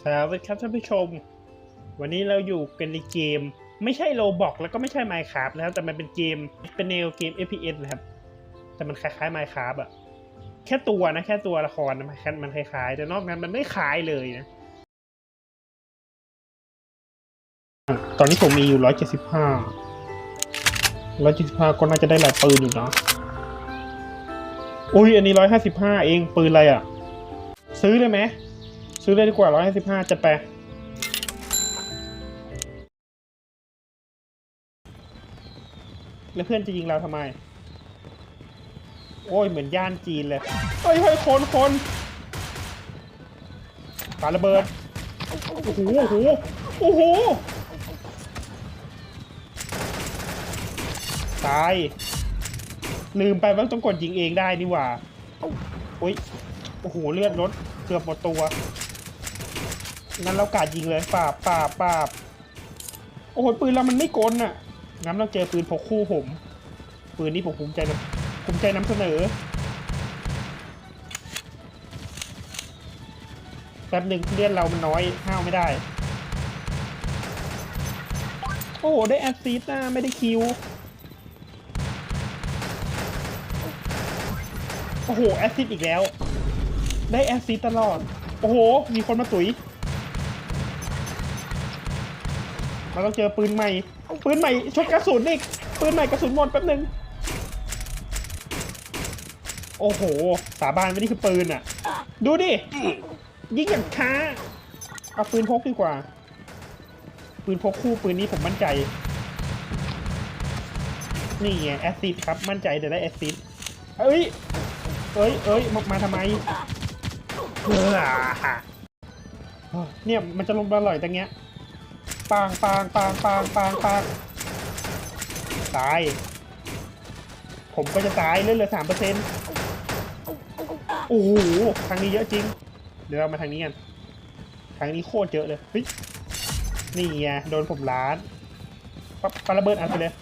สวัสดีครับท่านผู้ชม วันนี้เราอยู่กันในเกม ไม่ใช่โลบอกแล้วก็ไม่ใช่ Minecraft นะครับ แต่มันเป็นเกมเป็นแนวเกม FPS นะครับ แต่มันคล้ายๆ Minecraft อะแค่ตัวนะ แค่ตัวละครนะมันมันคล้ายๆ แต่นอกนั้นมันไม่คล้ายเลยนะ ตอนนี้ผมมีอยู่175 175ก็น่าจะได้หลายปืนอยู่นะอุ้ยอันนี้155เองปืนอะไรอะซื้อเลยไหม ซื้อเลยดีกว่า155จะไปแล้วเพื่อนจะยิงเราทำไม โอ้ยเหมือนย่านจีนเลย เฮ้ยเฮ้ยคนคนปาระเบิด โอ้โห โอ้โห โอ้โห ตาย ลืมไปว่าต้องกดยิงเองได้นี่หว่า โอ้ย โอ้โหเลือดลดเกือบหมดตัวงั้นเรากาดยิงเลยปาบปาบปาบโอ้โหปืนเรามันไม่กลน่ะงั้นเราเจอปืนพกคู่ผม ปืนนี้ผมภูมิใจนะภูมิใจนำเสนอแป๊บหนึ่งเลือดเรามันน้อยห้าวไม่ได้ โอ้โหได้แอสซิสนะไม่ได้คิว โอ้โหแอสซิสอีกแล้ว ได้แอสซิสต์ตลอด โอ้โห มีคนมาตุ๋ยเราต้องเจอปืนใหม่ปืนใหม่ชดกระสุนอีกปืนใหม่กระสุนหมดแป๊บนึง โอ้โห สาบานไม่นี่คือปืนอะ ดูดิ ยิงอย่างช้า เอาปืนพกดีกว่า ปืนพกคู่ปืนนี้ผมมั่นใจ นี่ไงแอซิดครับ มั่นใจแต่ได้แอซิดเอ้ย เอ้ย เอ้ย มามาทำไม เนี่ยมันจะลงมาลอยตรงเงี้ยปางปางปางปางปางปางตาย ผมก็จะตายเลื่อนเหลือสามเปอร์เซ็นต์โอ้โหทางนี้เยอะจริง เดี๋ยวเรามาทางนี้กันทางนี้โคตรเยอะเลยเฮ้ยนี่ไงโดนผมล้านปะปาระเบิดอัดไปเลย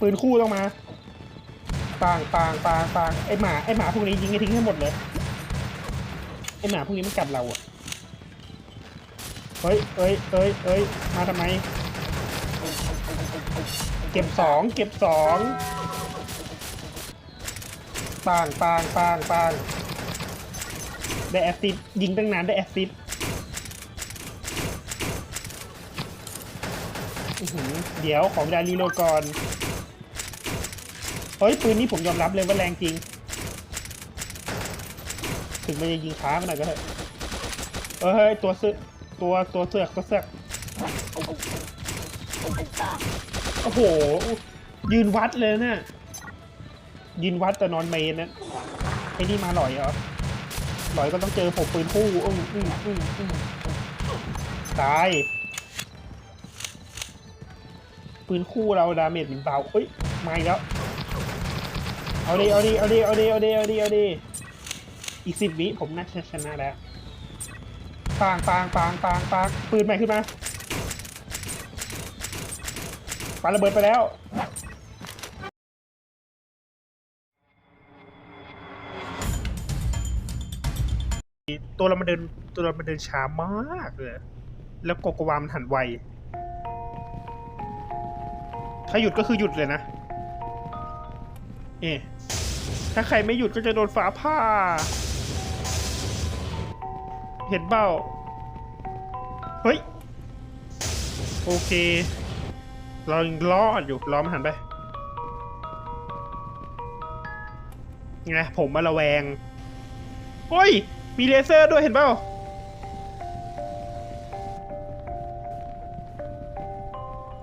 ปืนคู่ต้องมา ปางปางปางปางไอหมาไอหมาพวกนี้ยิงให้ทิ้งให้หมดเลยไอหมาพวกนี้มันกัดเราอะเฮ้ยเอ้ยเอ้ยเอ้ยมาทำไม เก็บสองเก็บสองปางปางปางปางได้แอสซิดยิงตั้งนานได้แอสซิดเดี๋ยวของดารีโลก่อน เฮ้ยปืนนี้ผมยอมรับเลยว่าแรงจริง ถึงมันจะยิงช้ามันหน่อยก็เถอะเอ้ยเฮ้ยตัวเสือตัวตัวเสือกตัวเสือกโอ้โห ยืนวัดเลยนะยืนวัดแต่นอนเมนนะไอ้นี่มาหลอยเหรอหลอยก็ต้องเจอผมปืนคู่อืมอืมอืมอืมตาย ปืนคู่เราดาเมจมันเบาเอ้ยมาแล้ว เอาดิเอาดิเอาดิเอาดิเอาดิเอาดิเอาดิอีกสิบวิผมน่าจะชนะแล้วปางปางปางปางปางปืนใหม่ขึ้นมาปาระเบิดไปแล้วตัวเรามันเดินตัวเรามันเดินช้ามากเลยแล้วโกโกวามันหันไว ถ้าหยุดก็คือหยุดเลยนะ เอ๊ะถ้าใครไม่หยุดก็จะโดนฟ้าผ่า เห็นเบ้า เฮ้ย โอเค เรายังรอดอยู่รอมันหันไปไงผมมาระแวงเฮ้ย มีเลเซอร์ด้วยเห็นเปล่า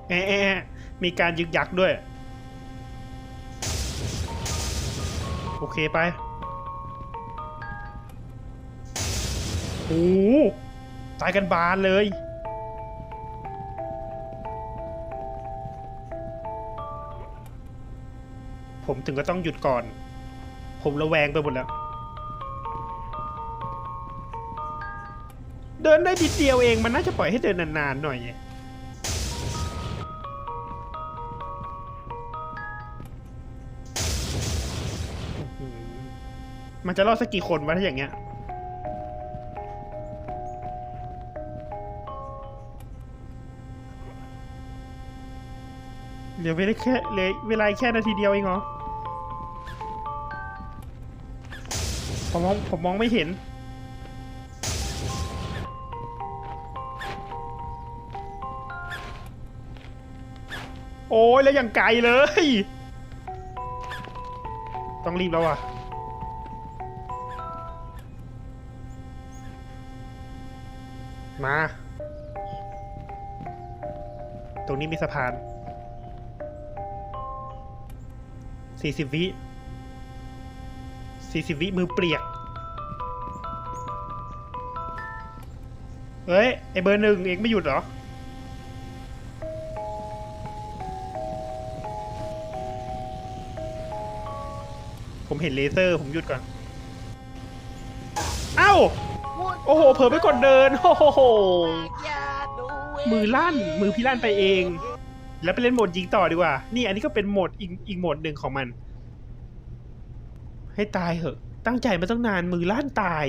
แอะแอะแอะมีการยึกยักด้วย อเคไปโอ้โหตายกันบานเลย ผมถึงก็ต้องหยุดก่อน ผมระแวงไปหมดแล้ว เดินได้นิดเดียวเองมันน่าจะปล่อยให้เดินนานๆหน่อย มันจะรอดสักกี่คนวะถ้าอย่างเงี้ย เหลือเวลาแค่เหลือเวลาแค่นาทีเดียวเองเหรอ ผมมองผมมองไม่เห็น โอ้ยแล้วอย่างไกลเลย ต้องรีบแล้วอะ มา ตรงนี้มีสะพาน สี่สิบวิ สี่สิบวิมือเปียก เฮ้ย ไอเบอร์หนึ่งเองไม่หยุดเหรอ ผมเห็นเลเซอร์ ผมหยุดก่อน เอ้า โอ้โห เผลอไปกดเดิน โอ้โห มือลั่น มือพี่ลั่นไปเอง แล้วไปเล่นโหมดยิงต่อดีกว่า นี่อันนี้ก็เป็นโหมดอีกอีกโหมดหนึ่งของมัน ให้ตายเหอะ ตั้งใจมาตั้งนาน มือลั่นตาย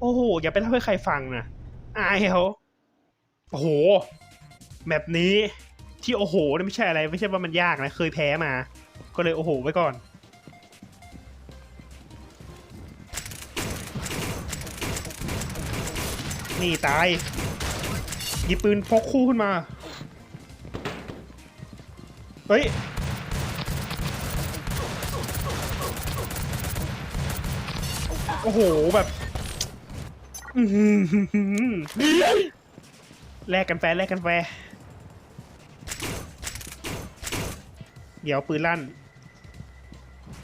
โอ้โห อย่าไปเล่าให้ใครฟังนะอายเขาโอ้โหแบบนี้ที่โอ้โหนี่ไม่ใช่อะไร ไม่ใช่ว่ามันยากนะ เคยแพ้มา ก็เลยโอ้โหไว้ก่อน นี่ตายหยิบปืนพกคู่ขึ้นมา เฮ้ย โอ้โห แบบแลกกันแฟร์แลกกันแฟร์เดี๋ยวปืนลั่น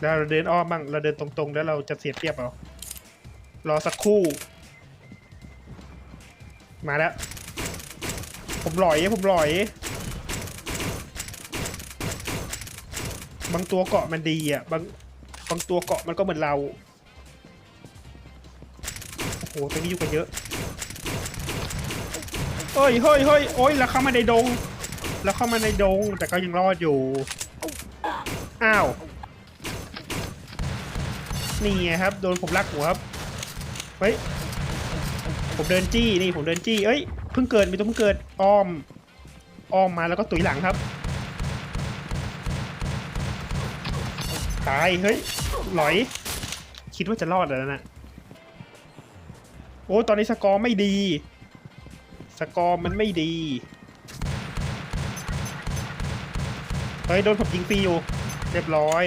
แล้วเราเดินอ้อมบ้าง เราเดินตรงๆ แล้วเราจะเสียเปรียบเอา รอสักครู่ มาแล้ว ผมหลอย ผมหลอย บางตัวเกาะมันดีอะ บาง บางตัวเกาะมันก็เหมือนเรา โอ้โหตรงนี้อยู่กันเยอะ เฮ้ยเฮ้ยเฮ้ยโอ้ยแล้วเข้ามาในดงแล้วเข้ามาในดง แต่ก็ยังรอดอยู่ อ้าว นี่ไงครับ โดนผมลักหัวครับ เฮ้ย ผมเดินจี้นี่ผมเดินจี้เอ้ยเพิ่งเกิดมีตัวเพิ่งเกิดอ้อมอ้อมมาแล้วก็ตุยหลังครับ ตายเฮ้ยหลอย คิดว่าจะรอดแล้วนะโอ้ตอนนี้สกอร์ไม่ดี สกอร์มันไม่ดีเฮ้ยโดนผมยิงฟรีอยู่เรียบร้อย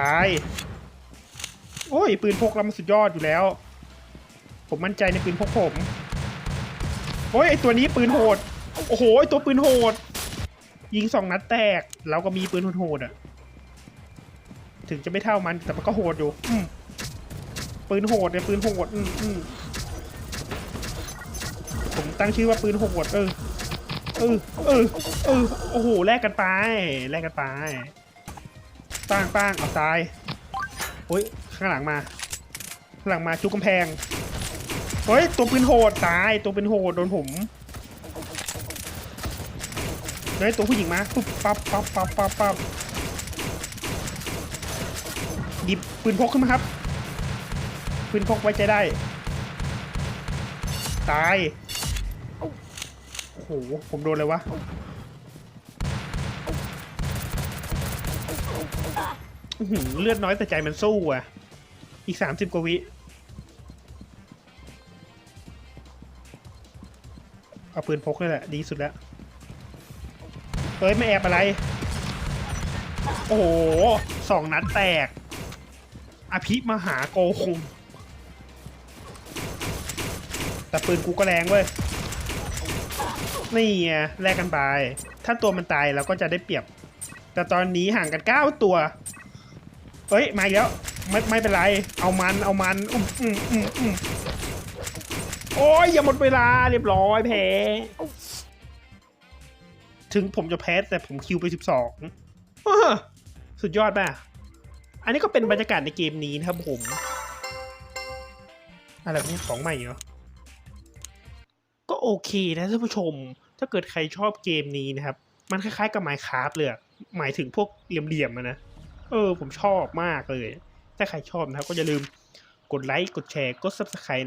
ตาย โอ้ย ปืนพกเรามันสุดยอดอยู่แล้ว ผมมั่นใจในปืนพกผมโอ้ยไอตัวนี้ปืนโหด โอ้โหไอตัวปืนโหด ยิงสองนัดแตก เราก็มีปืนโหดอะ ถึงจะไม่เท่ามันแต่มันก็โหดอยู่อืปืนโหดเนี่ยปืนโหด อืมอืมผมตั้งชื่อว่าปืนโหด เออ เออ เออ เออ โอ้โห แลกกันไป แลกกันไป ป้างป้างเอาตายโอ้ยข้างหลังมาข้างหลังมาจุกกำแพงเฮ้ยตัวปืนโหดตายตัวเปืนโหดโดนผมเฮ้ยตัวผู้หญิงมาปุ๊บปั๊บปั๊บปั๊บปั๊บปั๊บหยิบปืนพกขึ้นมาครับปืนพกไว้ใจได้ ตายโอ้โหผมโดนเลยวะ อื้อหือเลือดน้อยแต่ใจมันสู้อะ อีกสามสิบกว่าวิ เอาปืนพกนี่แหละ ดีสุดแล้วเฮ้ยไม่แอบอะไร โอ้โหสองนัดแตก อภิมหาโกคุงแต่ปืนกูก็แรงเว้ย นี่ไงแลกกันไป ถ้าตัวมันตายเราก็จะได้เปรียบ แต่ตอนนี้ห่างกันเก้าตัวเฮ้ยมาแล้วไม่ไม่เป็นไร เอามันเอามันอืมอืมอืมอืมโอ้ยอย่าหมดเวลาเรียบร้อยแพ้ ถึงผมจะแพ้แต่ผมคิวไปสิบสองสุดยอดป่ะ อันนี้ก็เป็นบรรยากาศในเกมนี้นะครับผม อะไรนี้ของใหม่เหรอ ก็โอเคนะท่านผู้ชม ถ้าเกิดใครชอบเกมนี้นะครับ มันคล้ายๆกับ Minecraft เลย หมายถึงพวกเหลี่ยมๆนะ เออ ผมชอบมากเลย ถ้าใครชอบนะครับ ก็อย่าลืมกดไลค์ กดแชร์ กด subscribe